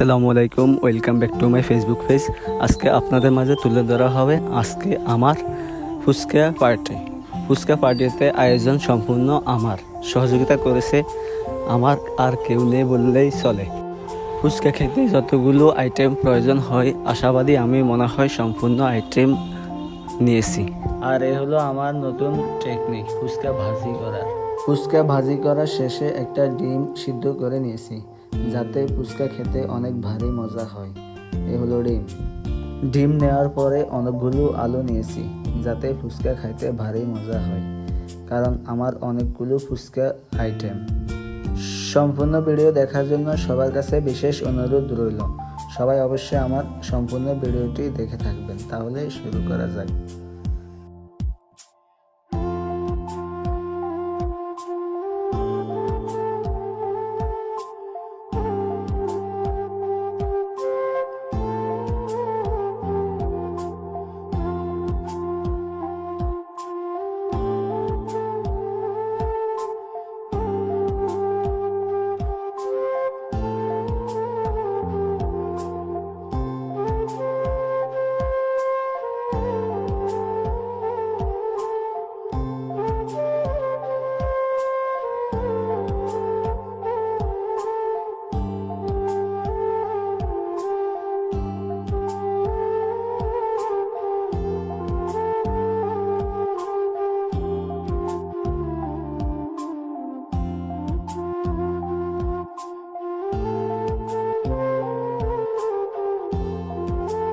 আসসালামু আলাইকুম, welcome back to my Facebook page. আজকে আপনাদের মাঝে তুলে ধরা হবে আজকে আমার ফুচকা পার্টি। ফুচকা পার্টিতে আয়োজন সম্পূর্ণ আমার। সহযোগিতা করেছে আমার আর কেউ নেই বললেই চলে। ফুচকা খেতে যতগুলো আইটেম প্রয়োজন হয়, আশাবাদী আমি মনে হয় সম্পূর্ণ আইটেম নিয়েছি। আর এ হলো আমার নতুন টেকনিক ফুচকা ভাজি করার। ফুচকা ভাজি করার শেষে একটা ডিম সিদ্ধ করে নিয়েছি। যাতে ফুচকা খেতে অনেক ভারী মজা হয়। এ হলো ডিম। ডিম নেওয়ার পরে অনেকগুলো আলু নিয়েছি, যাতে ফুচকা খাইতে ভারী মজা হয়, কারণ আমার অনেকগুলো ফুচকা আইটেম। সম্পূর্ণ ভিডিও দেখার জন্য সবার কাছে বিশেষ অনুরোধ রইল। সবাই অবশ্যই আমার সম্পূর্ণ ভিডিওটি দেখে থাকবেন। তাহলে শুরু করা যাক।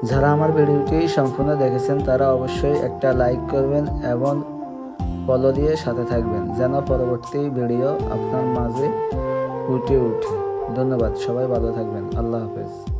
যারা আমার ভিডিওটি সম্পূর্ণ দেখেছেন, তারা অবশ্যই একটা লাইক করবেন এবং ফলো দিয়ে সাথে থাকবেন, যেন পরবর্তী ভিডিও আপনার মাঝে উঠে উঠে ধন্যবাদ, সবাই ভালো থাকবেন। আল্লাহ হাফেজ।